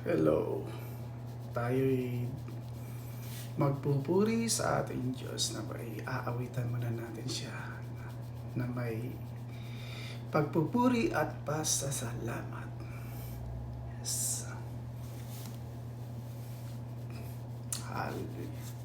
Hello. Tayo'y magpupuri sa ating Diyos na may aawitan muna natin siya na may pagpupuri at pasasalamat. Yes. Hallelujah.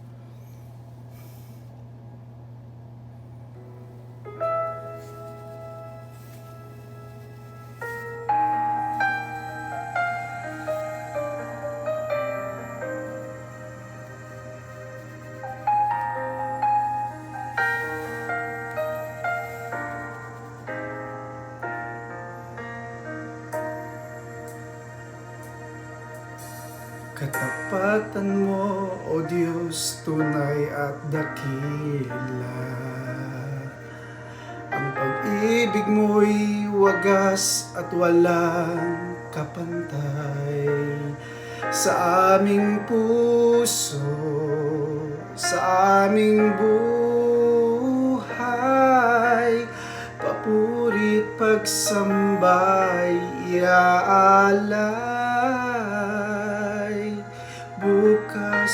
Katapatan mo, O Diyos, tunay at dakila. Ang pag-ibig mo'y wagas at walang kapantay sa aming puso, sa aming buhay. Papurit pagsambay, iaalay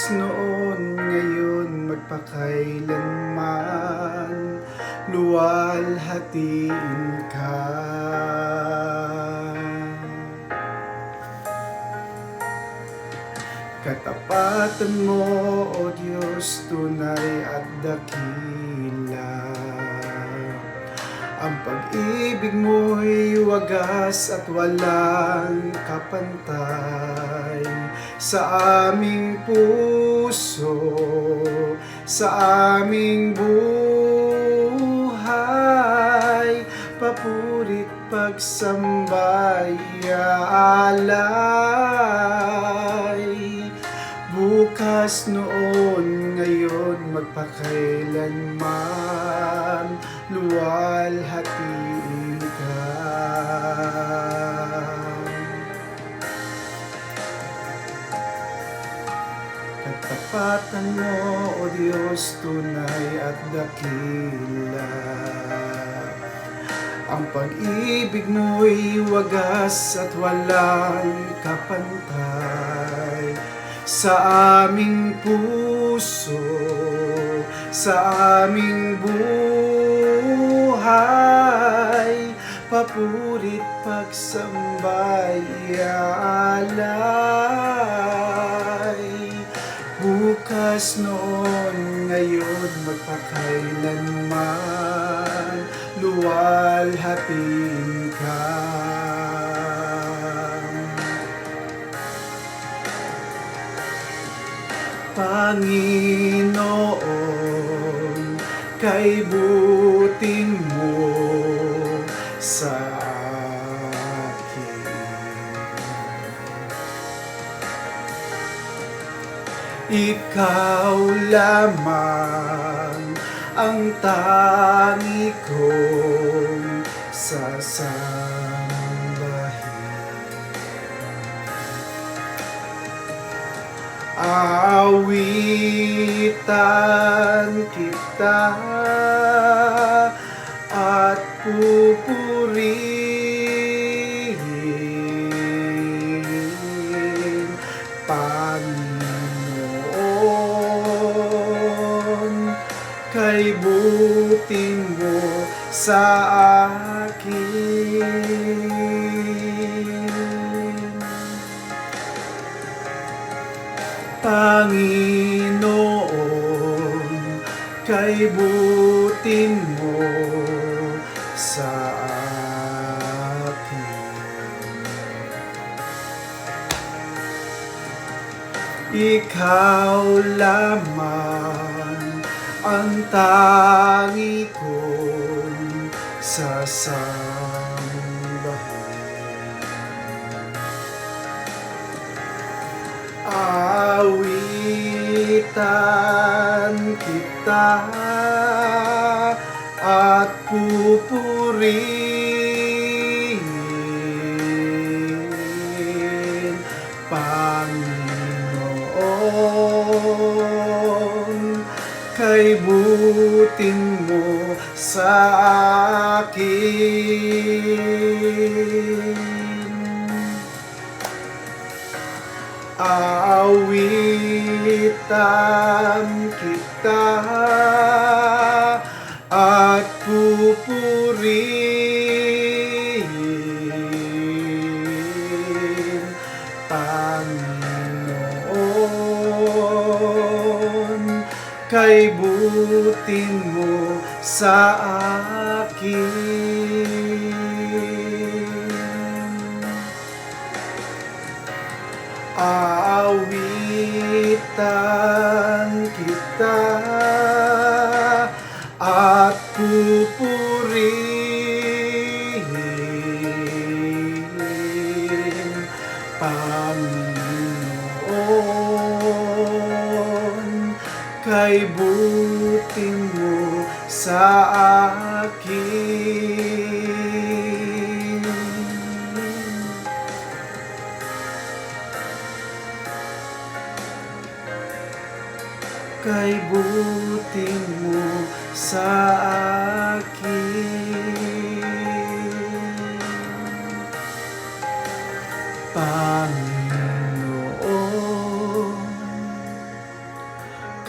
Bukas noon, ngayon, magpakailanman Luwalhatiin ka. Katapatan mo, O Diyos, tunay at dakila Ang pag-ibig mo'y wagas at walang kapantay. Sa aming puso, sa aming buhay Papurit pagsambay, alay Bukas noon, ngayon, magpakailanman Luwalhatiin ka. Katapatan mo, O Diyos, tunay at dakila. Ang pag-ibig mo'y wagas at walang kapantay Sa aming puso, sa aming buhay Papurit pagsambay, alay Bukas noon, ngayon, magpakailanman Luwalhatiin ka Panginoon, kay buting mo sa akin. Ikaw lamang ang tangi kong sasambahin. Awitan kita at pupurihin Panginoon kay buti mo sa akin Panginoon, kay buti mo sa akin. Ikaw lamang ang tangi kong sasambahin. Awitan kita at pupurihin Panginoon kay buting mo sa akin Aawitan kita at pupurihin Panginoon. Kay butin mo sa akin Aawitan kita at pupurihin Panginoon kay buti mo sa akin kay buti mo sa akin. Panginoon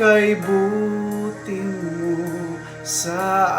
kay buti mo sa